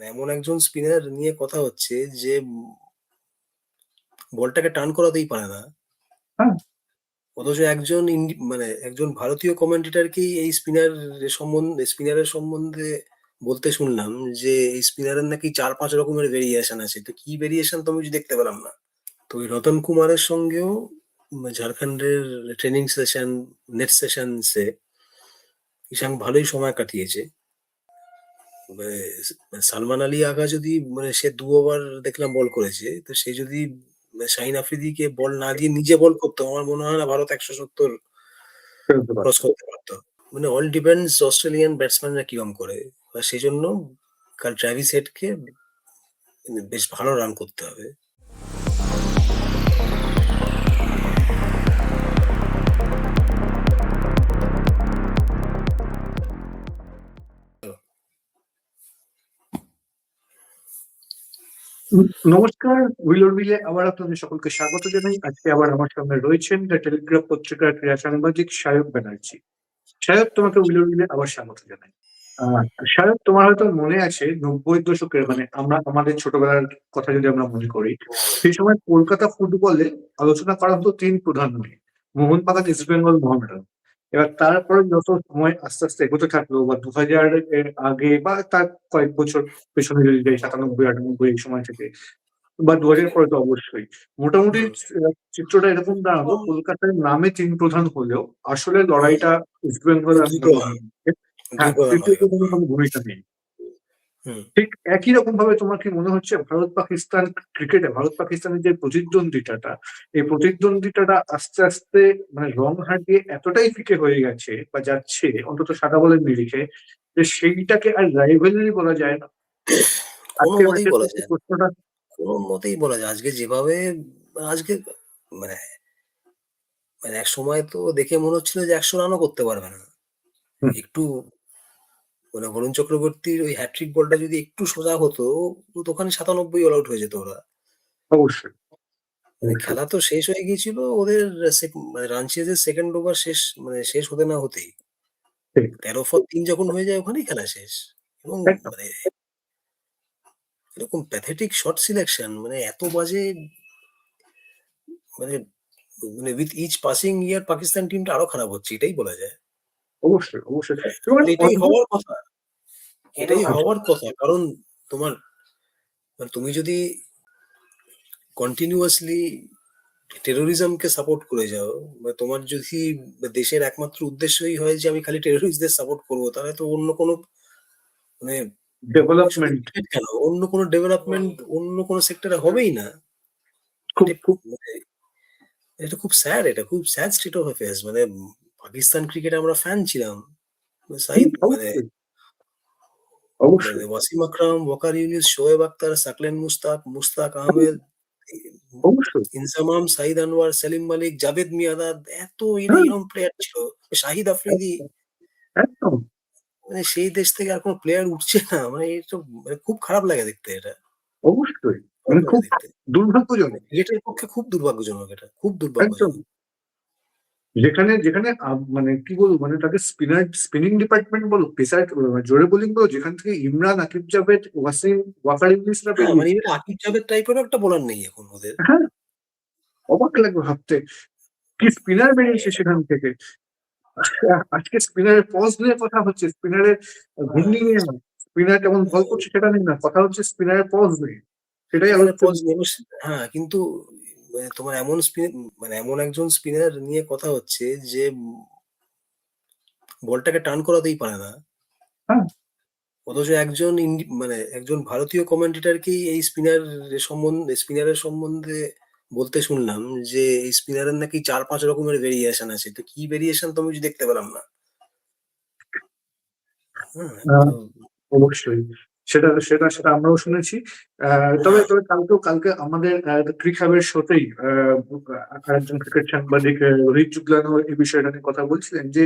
মানে এমন একজন স্পিনার নিয়ে কথা হচ্ছে যে বলটাকে টার্ন করাতেই পারে না। হ্যাঁ। অথচ একজন মানে একজন ভারতীয় কমেন্টেটরকেই এই স্পিনার সম্বন্ধে স্পিনারের সম্বন্ধে বলতে শুনলাম যে, এই স্পিনারের নাকি ৪-৫ রকমের ভেরিয়েশন আছে। তো কি ভেরিয়েশন তো আমি দেখতে পেলাম না। তো ওই রতন কুমারের সঙ্গেও ঝাড়খণ্ডের training session, net sessions Ishank ভালোই সময় কাটিয়েছে। মানে মানে সালমান আলী আগা যদি মানে সে দু ওভার দেখলাম বল করেছে। তো সে যদি মানে শাহিন আফ্রিদিকে বল না দিয়ে নিজে বল করতো আমার মনে হয় না ভারত ১৭০ ফেলতে পারত। ক্রস করতে পারতো মানে অল ডিপেন্ডস অস্ট্রেলিয়ান ব্যাটসম্যানরা কিরম করে। আর সেজন্য কাল ট্র্যাভিস হেডকে বেশ ভালো রান করতে হবে। নমস্কার, উইলোর মিলে আবার আপনাদের সকলকে স্বাগত জানাই। আজকে আবার আমার সঙ্গে রয়েছেন দ্য টেলিগ্রাফ পত্রিকার ক্রীড়া সাংবাদিক সায়ক ব্যানার্জি। সায়ক তোমাকে উইলোর মিলে আবার স্বাগত জানাই। সায়ক তোমার হয়তো মনে আছে ৯০ এর দশকের মানে আমরা আমাদের ছোটবেলার কথা যদি আমরা মনে করি, সেই সময় কলকাতা ফুটবলে আলোচনা করা হতো তিন প্রধান নিয়ে। মোহনবাগান, ইস্ট বেঙ্গল, মোহামেডান। এবার তারপরে যত সময় আস্তে, আস্তে এগোতে থাকল বা ২০০০ এর আগে বা তার কয়েক বছর পেছনে যদি যাই ৯৭, ৯৮ এই সময় থেকে বা ২০০০ পরে তো অবশ্যই। মোটামুটি চিত্রটা এরকম দাঁড়াল কলকাতার নামে তিন প্রধান হলেও আসলে লড়াইটা ইস্ট বেঙ্গল আমি ২ মোহনবাগানের প্রধান। মধ্যে। ২ হ্যাঁ, ভূমিকা নেই। ঠিক একই রকম ভাবে তোমার কি মনে হচ্ছে ভারত-পাকিস্তান ক্রিকেটে ভারত-পাকিস্তানের যে প্রতিদ্বন্দ্বিতাটা, এই প্রতিদ্বন্দ্বিতাটা আস্তে, আস্তে মানে রং হাঁটিয়ে এতটাই ফিকে হয়ে গেছে বা যাচ্ছে অন্তত সাদা বলের নিরিখে যে সেইটাকে আর রাইভালরি বলা যায় না? কোনো মতেই বলা যায় প্রশ্নটা কোনো মতেই বলা যায়। আজকে যেভাবে আজকে মানে মানে একসময় তো দেখে মনে হচ্ছিল যে ১০০ রানও করতে পারবে না। একটু মানে বরুণ চক্রবর্তীর ওই হ্যাট্রিক বলটা যদি একটু সোজা হতো, তো ওখানে ৯৭ অল আউট হয়ে যেত ওরা। অবশ্যই, মানে খেলা তো শেষ হয়ে গিয়েছিল ওদের মানে রান 2nd ওভার শেষ মানে শেষ হতে না হতেই। তেরো ১৩ ফর ৩ যখন হয়ে যায় ওখানেই খেলা শেষ। এবং মানে এরকম প্যাথেটিক শট সিলেকশন মানে এত বাজে মানে মানে with each passing year Pakistan টিমটা আরও খারাপ হচ্ছে এটাই বলা যায়। অবশ্যই, অবশ্যই। এটাই হওয়ার কথা। এটাই। হওয়ার কথা। কারণ তোমার মানে তুমি যদি কন্টিনিউয়াসলি টেরোরিজমকে সাপোর্ট করে যাও বা তোমার যদি দেশের একমাত্র উদ্দেশ্যই হয় যে আমি খালি টেররিস্টদের সাপোর্ট করব, তাহলে তো অন্য কোনো মানে ডেভেলপমেন্ট কেন অন্য কোনো ডেভেলপমেন্ট অন্য কোনো সেক্টরে হবেই না। খুব, খুব মানে এটা খুব স্যাড এটা খুব স্যাড স্টেট অফ অ্যাফেয়ার্স মানে পাকিস্তান ক্রিকেটে আমরা ফ্যান ছিলাম। সাহিদ মানে অবশ্যই, মানে ওয়াসিম আকরাম, ওয়াকার ইউনুস, শোয়েব আক্তার, সাকলেন মুশতাক, মুশতাক আহমেদ, অবশ্যই। ইনজামাম, সাঈদ আনোয়ার, সেলিম মালিক, জাভেদ মিয়াঁদাদ এত এরা হ্যাঁ, এরকম প্লেয়ার ছিল। শাহিদ আফ্রিদি একদম। মানে সেই দেশ থেকে আর কোন প্লেয়ার উঠছে না। মানে এটা মানে খুব খারাপ লাগে দেখতে এটা। অবশ্যই। মানে খুব দুর্ভাগ্যজনক। ক্রিকেটের পক্ষে খুব দুর্ভাগ্যজনক এটা। খুব দুর্ভাগ্যজনক। যেখানে, যেখানে মানে কি বলব মানে তাকে স্পিনার স্পিনিং ডিপার্টমেন্ট বলো, পেসার আ জোরে বোলিং বলো যেখান থেকে ইমরান, আকিব জাভেদ, ওয়াসিম, ওয়াকার হ্যাঁ, মানে আকিব জাভেদ টাইপেরও একটা বোলার নেই এখন ওদের। হ্যাঁ, অবাক লাগবে ভাবতে। কি স্পিনার বেরিয়েছে সেখান থেকে। আজকে স্পিনারের পজ নিয়ে কথা হচ্ছে। স্পিনারের ঘূর্ণি নিয়ে নয়। স্পিনার কেমন বল করছে সেটা নিয়ে না। কথা হচ্ছে স্পিনারের পজ নিয়ে। সেটাই। নিয়ে হ্যাঁ, কিন্তু মানে তোমার এমন স্পিন মানে এমন একজন স্পিনার নিয়ে কথা হচ্ছে যে বলটাকে টার্ন করাতেই পারে না। হ্যাঁ। অথচ একজন মানে একজন ভারতীয় কমেন্টেটরকেই এই স্পিনার সম্বন্ধে স্পিনারের সম্বন্ধে বলতে শুনলাম যে, এই স্পিনারের নাকি ৪-৫ রকমের ভেরিয়েশন আছে। তো কি ভেরিয়েশন তো আমি দেখতে পেলাম না। হুম, অবশ্যই। সেটা সেটা সেটা আমরাও শুনেছি। তবে তবে কালকেও কালকে আমাদের আ ক্রিক হাবের শোতেই আ আরেকজন ক্রিকেট সাংবাদিক রোহিত জুগলানও এই বিষয়টা নিয়ে কথা বলছিলেন যে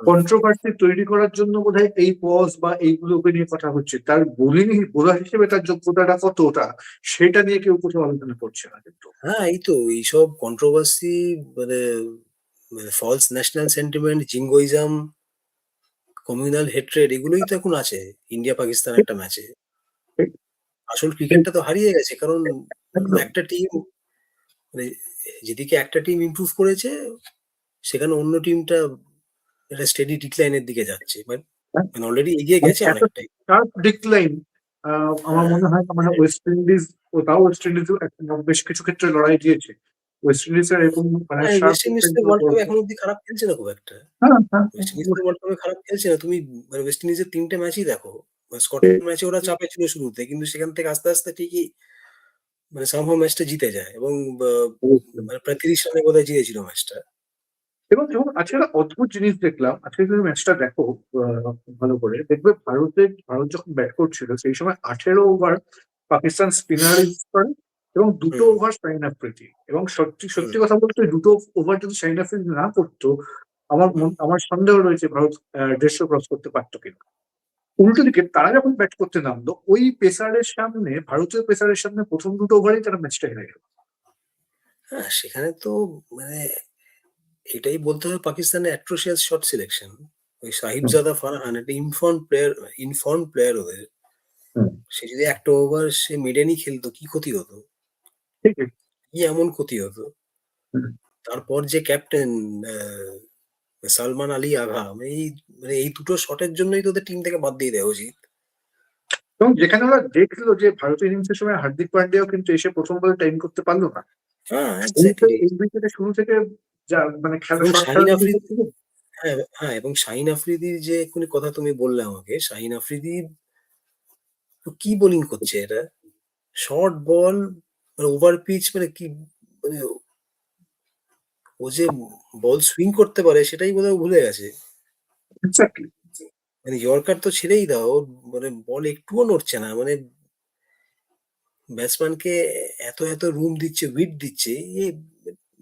কন্ট্রোভার্সি তৈরি করার জন্য বোধহয় এই পজ বা এইগুলোকে নিয়ে কথা হচ্ছে। তার বোলিং বোলার হিসেবে তার যোগ্যতাটা কতটা সেটা নিয়ে কেউ কোথাও আলোচনা করছে না কিন্তু। হ্যাঁ, এই তো এইসব কন্ট্রোভার্সি মানে মানে false national sentiment, jingoism, communal hatred এগুলোই তো এখন আছে ইন্ডিয়া পাকিস্তান একটা ম্যাচে। আসল ক্রিকেটটা তো হারিয়ে গেছে। কারণ একটা টিম মানে যেদিকে একটা টিম ইমপ্রুভ করেছে, সেখানে অন্য টিমটা একটা স্টেডি ডিক্লাইন এর দিকে যাচ্ছে। হ্যাঁ। মানে অলরেডি এগিয়ে গেছে অনেকটাই। শার্প ডিক্লাইন আমার হ্যাঁ, মনে হয় মানে হ্যাঁ। ওয়েস্ট ইন্ডিজ ও তাও ওয়েস্ট ইন্ডিজও একটা বেশ কিছু ক্ষেত্রে লড়াই দিয়েছে। ওয়েস্ট ইন্ডিজের এরকম মানে হ্যাঁ, ওয়েস্ট। এখনও অব্দি খারাপ খেলছে না খুব একটা। হ্যাঁ, হ্যাঁ, ওয়েস্ট ইন্ডিজ ওয়ার্ল্ড কাপে খারাপ খেলছে না। তুমি মানে ওয়েস্ট ইন্ডিজের ৩ টে ম্যাচই দেখো। মানে স্কটল্যান্ড ম্যাচে ওরা চাপে ছিল শুরুতে। কিন্তু সেখান থেকে আস্তে, আস্তে ঠিকই মানে সামহাউ ম্যাচটা জিতে যায় এবং মানে প্রায় ৩০ রানে বোধহয় জিতেছিল ম্যাচটা। এবং, এবং আজকে একটা অদ্ভুত জিনিস দেখলাম। আজকে যদি ম্যাচটা দেখো ভালো করে দেখবে ভারতের ভারত যখন ব্যাট করছিল সেই সময় ১৮ ওভার পাকিস্তান স্পিনার ইউজ করে এবং ২ টো হুম। ওভার শাহিন আফ্রিদি এবং সত্যি, সত্যি কথা বলতে দুটো ওভার যদি শাহিন আফ্রিদি না করতো, আমার মন আমার সন্দেহ রয়েছে ভারত ১৫০ ক্রস করতে পারতো কিনা। উল্টো দিকে তারা যখন ব্যাট করতে নামলো, ওই পেসারের সামনে ভারতীয় পেসারের সামনে প্রথম দুটো ওভারেই তারা ম্যাচটা হেরে গেল। হ্যাঁ, সেখানে তো মানে এটাই বলতে হবে পাকিস্তানের অ্যাট্রোশিয়াস শট সিলেকশন। ওই। সাহিবজাদা ফারহান একটা ইনফর্মড প্লেয়ার ইনফর্মড প্লেয়ার ওদের। সে যদি একটা ওভার সে মিডেনই খেলতো কি ক্ষতি হতো? ঠিকই। কি এমন ক্ষতি হতো? হুম। তারপর যে ক্যাপ্টেন আ সালমান আলী আগা এই মানে এই দুটো শটের জন্যই তো ওদের টিম থেকে বাদ দিয়ে দেওয়া উচিত। এবং যেখানে ওরা দেখল যে ভারতীয় ইনিংসের সময় হার্দিক পান্ডিয়াও কিন্তু এসে ১ম বলে টাইম করতে পারল না। হ্যাঁ, শুরু এক্সাক্টলি। থেকে এই উইকেটে শুরু থেকে যা মানে খেলা এবং শাহিন আফ্রিদি হ্যাঁ, হ্যাঁ এবং শাহিন আফ্রিদির যে এক্ষুনি কথা তুমি বললে আমাকে, শাহিন আফ্রিদি তো কি বোলিং করছে এটা? শর্ট বল মানে ওভার পিচ মানে কি মানে ও যে বল সুইং করতে পারে সেটাই বোধহয় ভুলে গেছে। মানে ইয়র্কার তো ছেড়েই দাও। মানে বল একটুও নড়ছে না। মানে ব্যাটসম্যানকে এত, এত রুম দিচ্ছে, উইড দিচ্ছে।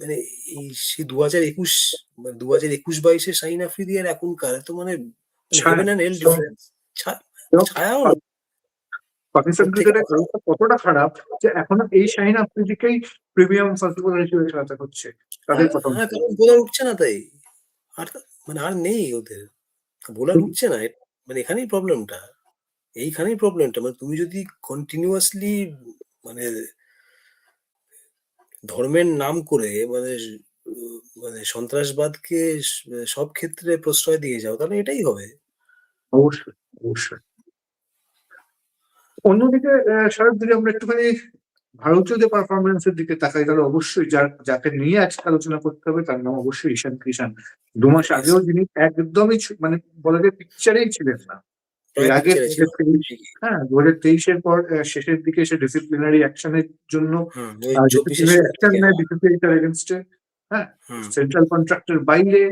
মানে এই সেই ২০২১ মানে ২০২১-২২ এর শাহিন আফ্রিদি আর এখনকার তো মানে মানে ছায়াও না। পাকিস্তান ক্রিকেটের অবস্থা কতটা খারাপ যে এখনও এই শাহিন আফ্রিদিকেই প্রিমিয়াম ফাস্ট বোলার হিসেবে খেলাতে হচ্ছে। তাদের হ্যাঁ, প্রথম হ্যাঁ বোলার উঠছে না তাই। আর মানে আর নেই ওদের। বোলার উঠছে না। মানে এখানেই প্রবলেমটা। এইখানেই প্রবলেমটা। মানে তুমি যদি কন্টিনিউয়াসলি মানে ধর্মের নাম করে মানে মানে সন্ত্রাসবাদকে স সব ক্ষেত্রে প্রশ্রয় দিয়ে যাও তাহলে এটাই হবে। অবশ্যই, অবশ্যই। অন্যদিকে শাহরুখ যদি আমরা একটুখানি ভারতীয়দের পারফরম্যান্স এর দিকে তাকাই তাহলে অবশ্যই যার যাকে নিয়ে আজকে আলোচনা করতে হবে তার নাম অবশ্যই ঈশান কিষান। ২ মাস আগেও যিনি একদমই মানে বলা যায় পিকচারেই ছিলেন না। এর আগে পিকচারে ছিল। ২০২৩ ঠিকই। হ্যাঁ, ২০২৩ এর পর শেষের দিকে এসে ডিসিপ্লিনারি অ্যাকশন এর জন্য হুম, ওই আ ২৪ এর ডিসিপ্লিনারি শুরুর অ্যাকশন দিকে নেয় হ্যাঁ। সেন্ট্রাল কন্ট্রাক্ট এর বাইরে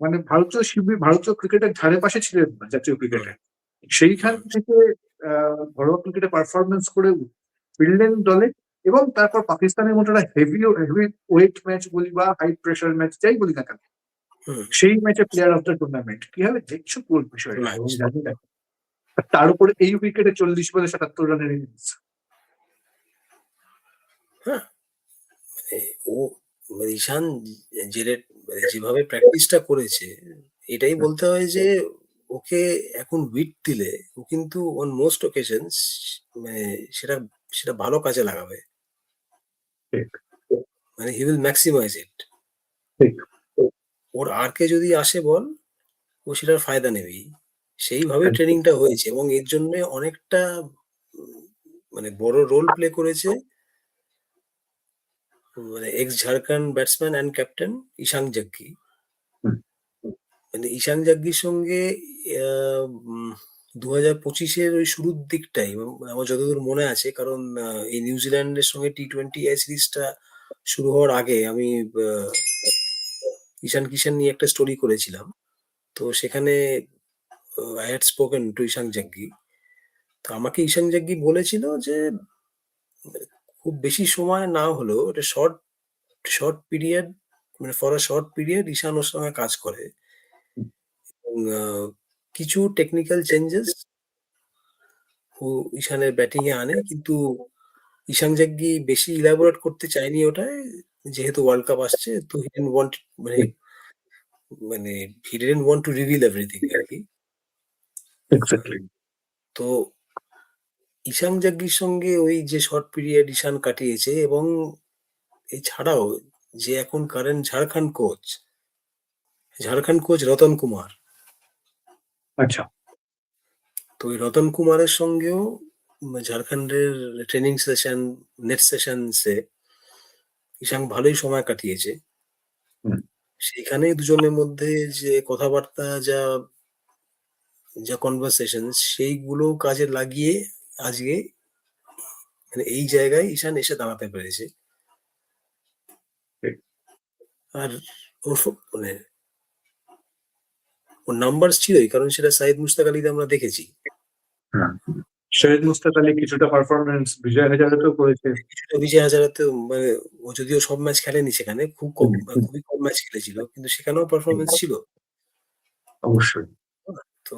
মানে ভারতীয় শিবির ভারতীয় ক্রিকেটের ধারে পাশে ছিলেন না জাতীয়। ক্রিকেটে। সেইখান থেকে ঘরোয়া ক্রিকেটে পারফরমেন্স করে ফিরলেন দলে এবং তারপর পাকিস্তানের মতো একটা হেভি হেভি ওয়েট ম্যাচ বলি বা হাই প্রেশার ম্যাচ যাই বলি না কেন। সেই ম্যাচে প্লেয়ার অফ দ্য টুর্নামেন্ট। কি কীভাবে দেখছ না। আর তার উপরে এই উইকেটে ৪০ বলে ৭৭ রানের ইনিংস। হ্যাঁ। ও যে মানে যেভাবে প্র্যাকটিসটা করেছে এটাই বলতে হয় যে ওকে এখন উইট দিলে ও কিন্তু অন মোস্ট অকেশনস মানে সেটা সেটা ভালো কাজে লাগাবে। মানে হি উইল ম্যাক্সিমাইজ ইট। ওর আর্কে যদি আসে বল, ও সেটার ফায়দা নেবেই। সেইভাবে। ট্রেনিংটা হয়েছে এবং এর জন্যে অনেকটা মানে বড় রোল প্লে করেছে মানে ex Jharkhand batsman and captain Ishan Jaggi. মানে ঈশান জাগ্গির সঙ্গে দু হাজার পঁচিশের ওই শুরুর দিকটাই আমার যতদূর মনে আছে, কারণ এই নিউজিল্যান্ডের সঙ্গে টি-টোয়েন্টি এ সিরিজটা শুরু হওয়ার আগে আমি ঈশান কিষান নিয়ে একটা স্টোরি করেছিলাম। তো সেখানে I I spoken to Ishan Jaggi. তো আমাকে ঈশান জাগ্গি বলেছিল যে মানে খুব বেশি সময় না হলেও একটা শর্ট শর্ট পিরিয়ড মানে for a short period Ishan ওর সঙ্গে কাজ করে। কিছু টেকনিক্যাল চেঞ্জেস ও ঈশানের ব্যাটিং এ আনে। কিন্তু ঈশান জাগ্গি বেশি ইলাবোরেট করতে চায়নি ওটায়। যেহেতু ওয়ার্ল্ড কাপ আসছে তো হি ডিডন্ট ওয়ান্ট মানে মানে he didn't want to reveal everything আরকি। Uh exactly. তো ঈশান জাগ্গির সঙ্গে ওই যে শর্ট পিরিয়ড ঈশান কাটিয়েছে এবং এছাড়াও যে এখন current Jharkhand coach Jharkhand coach Ratan Kumar আচ্ছা। তো ওই রতন কুমারের সঙ্গেও ঝাড়খণ্ডের ট্রেনিং সেশন নেট সেশনসে ঈশান ভালোই সময় কাটিয়েছে। সেখানে দুজনের মধ্যে যে কথাবার্তা যা যা কনভারসেশন সেইগুলো কাজে লাগিয়ে আজকে মানে এই জায়গায় ঈশান এসে দাঁড়াতে পেরেছে। আর ওর মানে ওর নাম্বার ছিলই কারণ সেটা সাইদ মুস্তাক আলীতে আমরা দেখেছি। শহীদ মুস্তাক আলী কিছুটা পারফরমেন্স বিজয় হাজারেতেও করেছে। কিছুটা বিজয় হাজারাতে মানে ও যদিও সব ম্যাচ খেলেনি সেখানে খুব কম। খুবই কম ম্যাচ খেলেছিল কিন্তু সেখানেও পারফরমেন্স ছিল। অবশ্যই। তো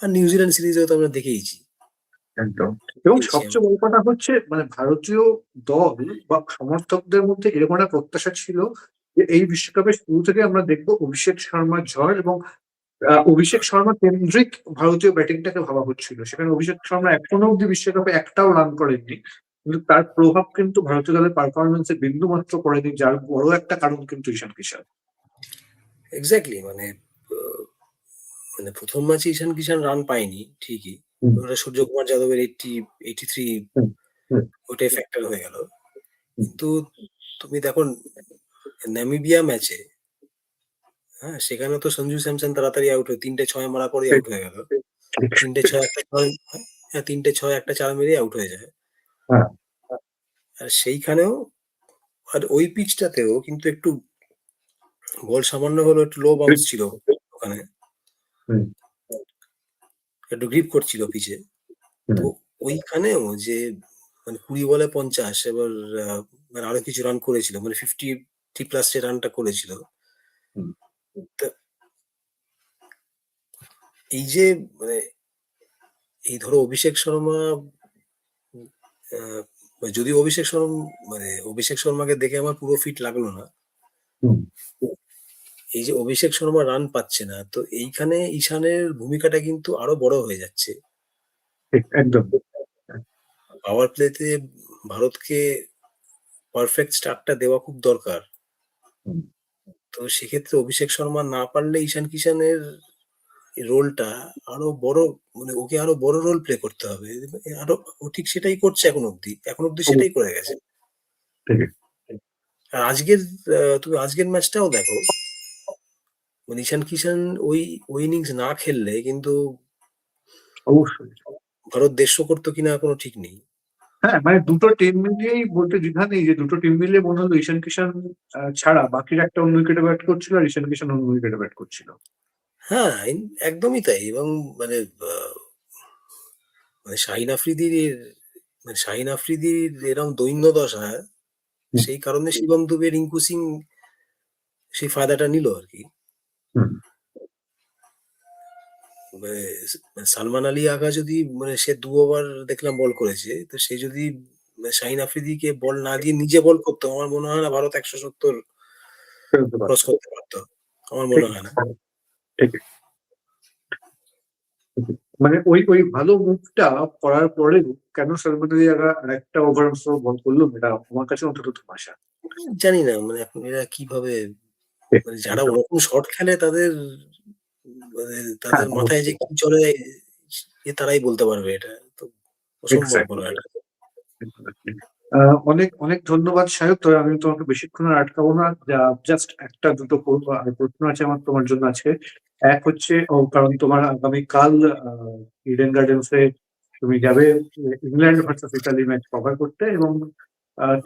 আর নিউজিল্যান্ড সিরিজেও তো আমরা দেখেইছি। একদম। এবং সবচেয়ে বড় কথা হচ্ছে মানে ভারতীয় দল বা সমর্থকদের মধ্যে এরকম একটা প্রত্যাশা ছিল যে এই বিশ্বকাপের শুরু থেকে আমরা দেখব অভিষেক শর্মার ঝড় এবং অভিষেক শর্মা কেন্দ্রিক ভারতীয় ব্যাটিংটাকে ভাবা হচ্ছিল। সেখানে অভিষেক শর্মা এখনও অব্দি বিশ্বকাপে একটাও রান করেননি। কিন্তু তার প্রভাব কিন্তু ভারতীয় দলের পারফরমেন্সে বিন্দু মাত্র পড়েনি যার বড় একটা কারণ কিন্তু ঈশান কিষান এক্স্যাক্টলি মানে মানে প্রথম ম্যাচে ঈশান কিষান রান পায়নি ঠিকই। ওটা সূর্যকুমার যাদবের এইটটি এইটি থ্রি। ওটাই ফ্যাক্টর হয়ে গেল। কিন্তু তুমি দেখো নামিবিয়া ম্যাচে হ্যাঁ সেখানে তো সঞ্জু স্যামসন তাড়াতাড়ি আউট হয়ে তিনটে ছয় মারা করে আউট হয়ে গেল। তিনটে ছয় একটা ছয় হ্যাঁ তিনটে ছয় একটা চার মেরে আউট হয়ে যায়। হ্যাঁ। আর সেইখানেও আর ওই পিচটাতেও কিন্তু একটু বল সামান্য হলো একটু লো বাউন্স ছিল ওখানে। একটু গ্রিপ করছিল পিচে তো ওইখানেও যে মানে কুড়ি বলে পঞ্চাশ এবার মানে আরও কিছু রান করেছিল মানে ফিফটি টি প্লাস যে রানটা করেছিল এই যে মানে এই ধরো অভিষেক শর্মা যদি অভিষেক শর্মা মানে অভিষেক শর্মাকে দেখে আমার পুরো ফিট লাগল না। এই যে অভিষেক শর্মা রান পাচ্ছে না তো এইখানে ঈশানের ভূমিকাটা কিন্তু আরও বড় হয়ে যাচ্ছে। একদম। পাওয়ার প্লেতে ভারতকে পারফেক্ট স্টার্টটা দেওয়া খুব দরকার। হুম। তো সেক্ষেত্রে অভিষেক শর্মা না পারলে ঈশান কিষানের রোলটা আরও বড় মানে ওকে আরও বড় রোল প্লে করতে হবে। আরও ও ঠিক সেটাই করছে এখন অব্দি এখন অব্দি সেটাই করে গেছে। আর আজকের তুমি আজকের ম্যাচটাও দেখো। মানে ঈশান কিষান ওই ওই ইনিংস না খেললে কিন্তু অবশ্যই। ভারত দেড়শো করতো কিনা কোনো ঠিক নেই। হ্যাঁ মানে দুটো টিম মিলিয়েই বলতে দ্বিধা নেই যে দুটো টিম মিলিয়ে মনে হলো ঈশান কিষান ছাড়া বাকিরা একটা অন্য উইকেটে ব্যাট করছিল আর ঈশান কিষান অন্য উইকেটে ব্যাট করছিল হ্যাঁ ইন- একদমই তাই এবং মানে মানে শাহিন আফ্রিদির মানে শাহিন আফ্রিদির এরকম দৈন্য দশা হুম। সেই কারণে শিবম দুবে রিঙ্কু সিং সেই ফায়দাটা নিল আর কি হুম। মানে মানে সালমান আলী আগা যদি মানে সে দু ওভার দেখলাম বল করেছে তো সে যদি মানে শাহিন আফ্রিদিকে বল না দিয়ে নিজে বল করতো আমার মনে হয় না ভারত একশো সত্তর ক্রস করতে পারতো। আমার মনে হয় না। মানে ওই ওই ভালো মুভটা করার পরেও কেন সালমান আলী আগা একটা ওভার বল করল এটা আমার কাছে অন্তত ধোঁয়াশা জানি না মানে এখন এরা কীভাবে যারা ওরকম শর্ট খেলে তাদের তাদের হ্যাঁ, মাথায় যে কি চলে এ তারাই বলতে পারবে এটা। তো অসম্ভব এটা আহ, অনেক অনেক ধন্যবাদ সাহেব তবে আমি তোমাকে বেশিক্ষণ আর আটকাবো না। জাস্ট একটা দুটো প্রশ্ন আছে আমার তোমার জন্য আছে এক হচ্ছে কারণ তোমার আগামীকাল ইডেন গার্ডেন্সে তুমি যাবে England versus Italy match cover করতে এবং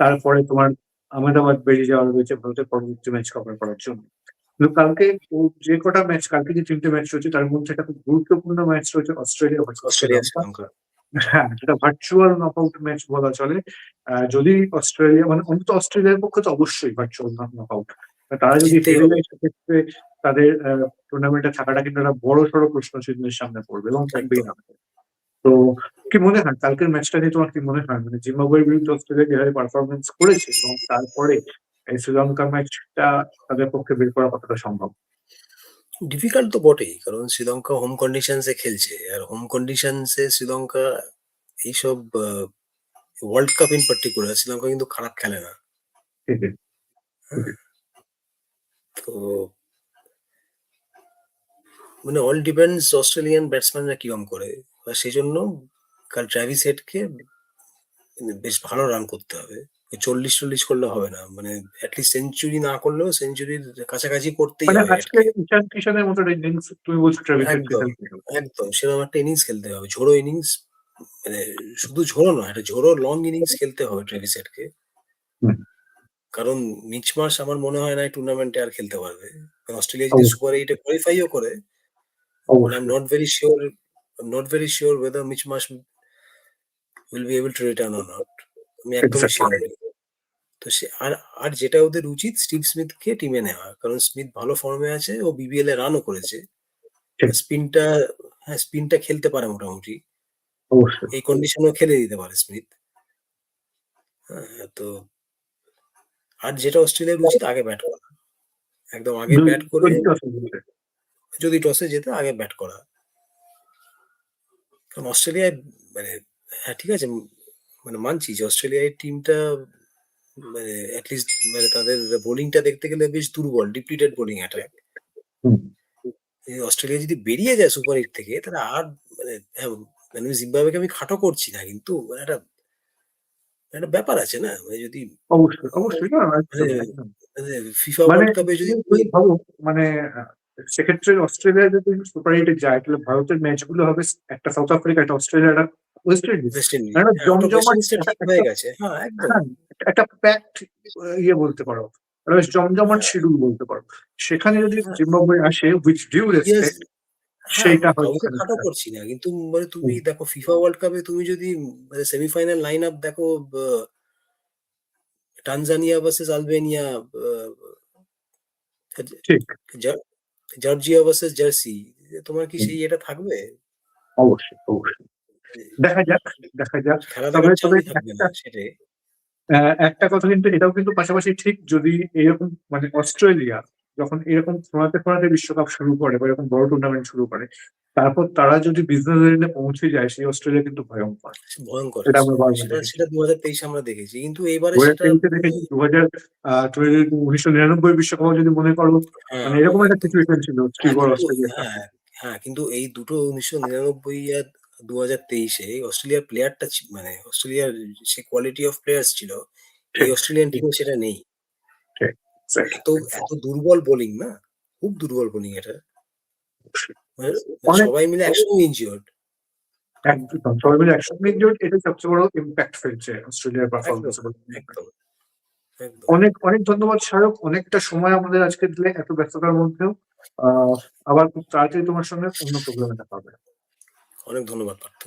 তারপরে তোমার আহমেদাবাদ বেরিয়ে যাওয়া রয়েছে ভারতের পরবর্তী ম্যাচ কভার করার জন্য। কিন্তু কালকে ও যে কটা ম্যাচ কালকে যে তিনটে ম্যাচ রয়েছে তার মধ্যে একটা খুব গুরুত্বপূর্ণ ম্যাচ রয়েছে অস্ট্রেলিয়া অস্ট্রেলিয়া হ্যাঁ যেটা ভার্চুয়াল নকআউট ম্যাচ বলা চলে। যদি অস্ট্রেলিয়া মানে অন্তত অস্ট্রেলিয়ার পক্ষে তো অবশ্যই ভার্চুয়াল নক আউট তারা যদি হেরে। যায় সেক্ষেত্রে তাদের টুর্নামেন্টে থাকাটা কিন্তু একটা বড় সড়ো প্রশ্ন চিহ্নের সামনে পড়বে এবং থাকবেই না। তো কি মনে হয়? কালকের ম্যাচটা নিয়ে তোমার কি মনে হয়? মানে জিম্বাবুয়ের বিরুদ্ধে অস্ট্রেলিয়া যেভাবে পারফরমেন্স করেছে এবং তারপরে এই শ্রীলঙ্কার ম্যাচটা তাদের পক্ষে বের করা কতটা সম্ভব ডিফিকাল্ট তো বটেই। কারণ শ্রীলঙ্কা হোম কন্ডিশনস খেলছে। আর হোম কন্ডিশনস শ্রীলঙ্কা এইসব world cup in particular Sri Lanka কিন্তু খারাপ খেলে না। হ্যাঁ? তো মানে অল ডিপেন্ডস অস্ট্রেলিয়ান ব্যাটসম্যানরা কিরম করে। আর সেজন্য কাল ট্র্যাভিস হেডকে বেশ ভালো রান করতে হবে। ৪০-৪০ করলে হবে না। মানে এট লিস্ট সেঞ্চুরি না করলেও সেঞ্চুরির কাছাকাছি করতেই মানে হবে মতো ইনিংস তুমি বলছো একদম। একদম। সেরকম একটা ইনিংস খেলতে হবে। ঝোড়ো ইনিংস মানে শুধু ঝোড়ো নয়, একটা ঝোড়ো লং ইনিংস খেলতে হবে ট্রেভিস হেডকে। কারণ মিচ মাস আমার মনে হয় না টুর্নামেন্টে আর খেলতে পারবে। অস্ট্রেলিয়া যদি সুপার 8 এ কোয়ালিফাই ও করে অবশ্যই। not very sure I'm not very sure whether Mitch Marsh will be able to return or not. আমি একদমই শিওর। তো সে আর আর যেটা ওদের উচিত স্টিভ স্মিথকে টিমে নেওয়া। কারণ স্মিথ ভালো ফর্মে আছে। ও বিবিএল এ রানও করেছে। স্পিনটা হ্যাঁ, স্পিনটা খেলতে পারে মোটামুটি। এই কন্ডিশনেও খেলে দিতে পারে স্মিথ। হ্যাঁ, তো আর যেটা অস্ট্রেলিয়ার উচিত আগে ব্যাট করা। একদম আগে ব্যাট করে। যদি টসে যেতে আগে ব্যাট করা। কারণ অস্ট্রেলিয়ায় মানে হ্যাঁ, ঠিক আছে। মানে মানছি যে অস্ট্রেলিয়ার টিমটা মানে এট লিস্ট মানে তাদের বোলিংটা দেখতে গেলে বেশ দুর্বল। Depleted bowling attack. অস্ট্রেলিয়া যদি বেরিয়ে যায় সুপার 8 থেকে তাহলে আর মানে হ্যাঁ, মানে জিম্বাবুয়েকে আমি খাটো করছি না। কিন্তু মানে একটা একটা ব্যাপার আছে না? মানে যদি অবশ্যই, অবশ্যই। মানে। মানে ফিফা মানে ওয়ার্ল্ড কাপে যদি মানে সেক্ষেত্রে অস্ট্রেলিয়া যদি সুপার 8 এ যায় তাহলে ভারতের ম্যাচগুলো হবে একটা সাউথ আফ্রিকা, একটা অস্ট্রেলিয়া, একটা ওয়েস্ট ইন্ডিজ। একটা হ্যাঁ, ওয়েস্ট জমজমাট ইন্ডিজটা হয়ে গেছে। হ্যাঁ, একটা ইয়ে বলতে পারো। একটা বেশ জমজমাট। শিডিউল বলতে পারো। সেখানে যদি। জিম্বাবুয়ে আসে উইথ ডিউ রেসপেক্ট খাটো করছি না। কিন্তু মানে তুমি দেখো ফিফা ওয়ার্ল্ড কাপে তুমি যদি মানে সেমিফাইনাল লাইন আপ দেখো Tanzania versus Albania Georgia versus Jersey. তোমার কি সেই এটা থাকবে? অবশ্যই, অবশ্যই। দেখা যাক, দেখা যাক। তবে তবে একটা কথা কিন্তু এটাও কিন্তু পাশাপাশি ঠিক যদি এরকম মানে অস্ট্রেলিয়া যখন এরকম ফোনাতে, ফোনাতে বিশ্বকাপ শুরু করে বা এরকম বড় টুর্নামেন্ট শুরু করে, তারপর তারা যদি বিজনেস এন্ডে পৌঁছে যায় সেই অস্ট্রেলিয়া কিন্তু ভয়ঙ্কর। এটা আমরা সেটা দেখেছি। সেটা ২০২৩ আমরা দেখেছি। কিন্তু এইবারে সেটা ২০২৩ এ দেখেছি ২০০০ আ ১৯৯৯ বিশ্বকাপও যদি মনে করো হ্যাঁ, মানে এরকম একটা। সিচুয়েশন ছিল হ্যাঁ, আর হ্যাঁ, হ্যাঁ, কিন্তু এই দুটো ১৯৯৯ আর ২০২৩ এ অস্ট্রেলিয়ার প্লেয়ারটা মানে অস্ট্রেলিয়ার যে কোয়ালিটি অফ প্লেয়ার্স ছিল, এই অস্ট্রেলিয়ান টিমে সেটা নেই। এত এত দুর্বল বোলিং না? খুব দুর্বল বোলিং এটা। মানে সবাই মিলে একসঙ্গে ইনজিওর্ড। একদম। সবাই মিলে একসঙ্গে ইনজুরড এটাই সবচেয়ে বড় ইমপ্যাক্ট ফেলছে অস্ট্রেলিয়ার। একদম। অনেক, অনেক ধন্যবাদ শাহরুখ। অনেকটা সময় আমাদের আজকে দিলে এত ব্যস্ততার মধ্যেও। আবার খুব তাড়াতাড়ি তোমার সঙ্গে অন্য প্রোগ্রামে দেখা হবে। অনেক ধন্যবাদ পার্থ।